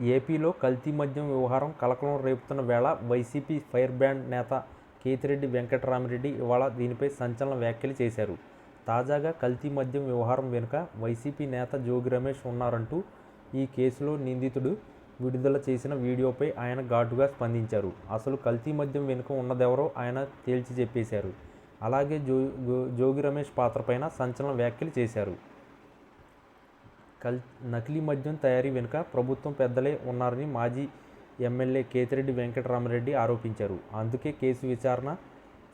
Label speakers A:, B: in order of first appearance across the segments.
A: ఏపీలో కల్తీ మద్యం వ్యవహారం కలకలం రేపుతున్న వేళ వైసీపీ ఫైర్ బ్రాండ్ నేత కేతిరెడ్డి వెంకటరామిరెడ్డి ఇవాళ దీనిపై సంచలన వ్యాఖ్యలు చేశారు. తాజాగా కల్తీ మద్యం వ్యవహారం వెనుక వైసీపీ నేత జోగి రమేష్ ఉన్నారంటూ ఈ కేసులో నిందితుడు విడుదల చేసిన వీడియోపై ఆయన ఘాటుగా స్పందించారు. అసలు కల్తీ మద్యం వెనుక ఉన్నదెవరో ఆయన తేల్చి చెప్పేశారు. అలాగే జో జోగి రమేష్ పాత్రపైన సంచలన వ్యాఖ్యలు చేశారు. కల్ నకిలీ మద్యం తయారీ వెనుక ప్రభుత్వం పెద్దలే ఉన్నారని మాజీ ఎమ్మెల్యే కేతిరెడ్డి వెంకటరామరెడ్డి ఆరోపించారు. అందుకే కేసు విచారణ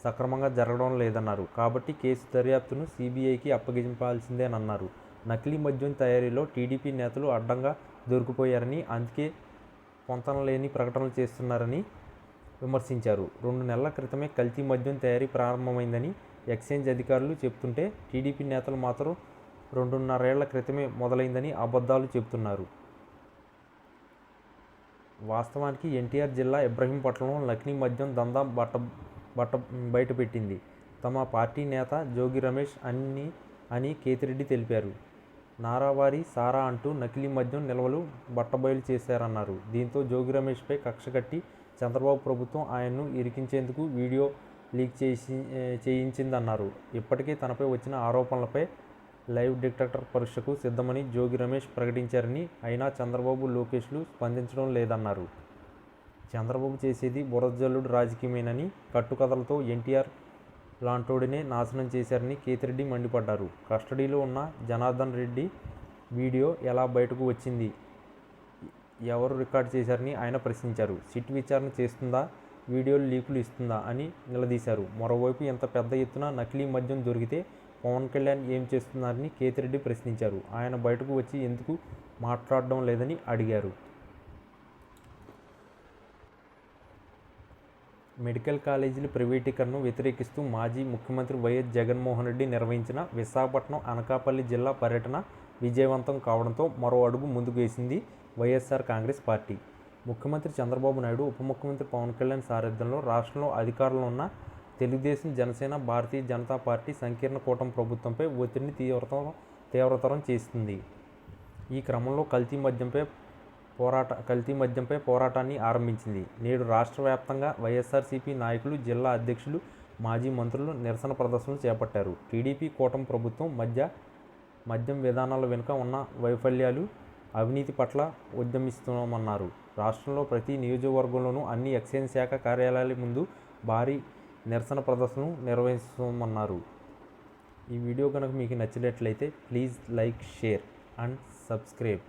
A: సక్రమంగా జరగడం లేదన్నారు. కాబట్టి కేసు దర్యాప్తును సిబిఐకి అప్పగించాల్సిందేనన్నారు నకిలీ మద్యం తయారీలో టీడీపీ నేతలు అడ్డంగా దొరికిపోయారని అందుకే పొంతనలేని ప్రకటనలు చేస్తున్నారని విమర్శించారు. రెండు నెలల క్రితమే కల్తీ మద్యం తయారీ ప్రారంభమైందని ఎక్స్చేంజ్ అధికారులు చెప్తుంటే టీడీపీ నేతలు మాత్రం రెండున్నరేళ్ళ క్రితమే మొదలైందని అబద్ధాలు చెబుతున్నారు. వాస్తవానికి ఎన్టీఆర్ జిల్లా ఇబ్రహీంపట్నంలో నకిలీ మద్యం దందా బట్ట బట్ట బయటపెట్టింది. తమ పార్టీ నేత జోగి రమేష్ అన్ని అని కేతిరెడ్డి తెలిపారు. నారావారి సారా అంటూ నకిలీ మద్యం నిల్వలు బట్టబయలు చేశారన్నారు. దీంతో జోగి రమేష్పై కక్ష కట్టి చంద్రబాబు ప్రభుత్వం ఆయన్ను ఇరికించేందుకు వీడియో లీక్ చేసి చేయించిందన్నారు. ఇప్పటికే తనపై వచ్చిన ఆరోపణలపై లైవ్ డిటెక్టర్ పరీక్షకు సిద్ధమని జోగి రమేష్ ప్రకటించారని అయినా చంద్రబాబు లోకేష్లు స్పందించడం లేదన్నారు. చంద్రబాబు చేసేది బురదజల్లుడు రాజకీయమేనని కట్టుకథలతో ఎన్టీఆర్ లాంటోడినే నాశనం చేశారని కేతిరెడ్డి మండిపడ్డారు. కస్టడీలో ఉన్న జనార్దన్ రెడ్డి వీడియో ఎలా బయటకు వచ్చింది? ఎవరు రికార్డ్ చేశారని ఆయన ప్రశ్నించారు. సిట్ విచారణ చేస్తుందా? వీడియోలు లీకులు ఇస్తుందా అని నిలదీశారు. మరోవైపు ఎంత పెద్ద ఎత్తున నకిలీ మద్యం దొరికితే పవన్ కళ్యాణ్ ఏం చేస్తున్నారని కేతిరెడ్డి ప్రశ్నించారు. ఆయన బయటకు వచ్చి ఎందుకు మాట్లాడడం లేదని అడిగారు. మెడికల్ కాలేజీల ప్రైవేటీకరణను వ్యతిరేకిస్తూ మాజీ ముఖ్యమంత్రి వైఎస్ జగన్మోహన్ రెడ్డి నిర్వహించిన విశాఖపట్నం అనకాపల్లి జిల్లా పర్యటన విజయవంతం కావడంతో మరో అడుగు ముందుకు వేసింది వైఎస్ఆర్ కాంగ్రెస్ పార్టీ. ముఖ్యమంత్రి చంద్రబాబు నాయుడు ఉప ముఖ్యమంత్రి పవన్ కళ్యాణ్ సారథ్యంలో రాష్ట్రంలో అధికారంలో ఉన్న తెలుగుదేశం జనసేన భారతీయ జనతా పార్టీ సంకీర్ణ కూటమి ప్రభుత్వంపై ఒత్తిడిని తీవ్రతరం తీవ్రతరం చేస్తుంది ఈ క్రమంలో కల్తీ మద్యంపై పోరాట కల్తీ మద్యంపై పోరాటాన్ని ఆరంభించింది. నేడు రాష్ట్ర వ్యాప్తంగా వైఎస్ఆర్సీపీ నాయకులు జిల్లా అధ్యక్షులు మాజీ మంత్రులు నిరసన ప్రదర్శనలు చేపట్టారు. టీడీపీ కూటమి ప్రభుత్వం మధ్య మద్యం విధానాల వెనుక ఉన్న వైఫల్యాలు అవినీతి పట్ల ఉద్యమిస్తున్నామన్నారు. రాష్ట్రంలో ప్రతి నియోజకవర్గంలోనూ అన్ని ఎక్సైజ్ శాఖ కార్యాలయాల ముందు భారీ నిరసన ప్రదర్శనలు నిర్వహిస్తామన్నారు ఈ వీడియో కనుక మీకు నచ్చినట్లయితే please like share and subscribe.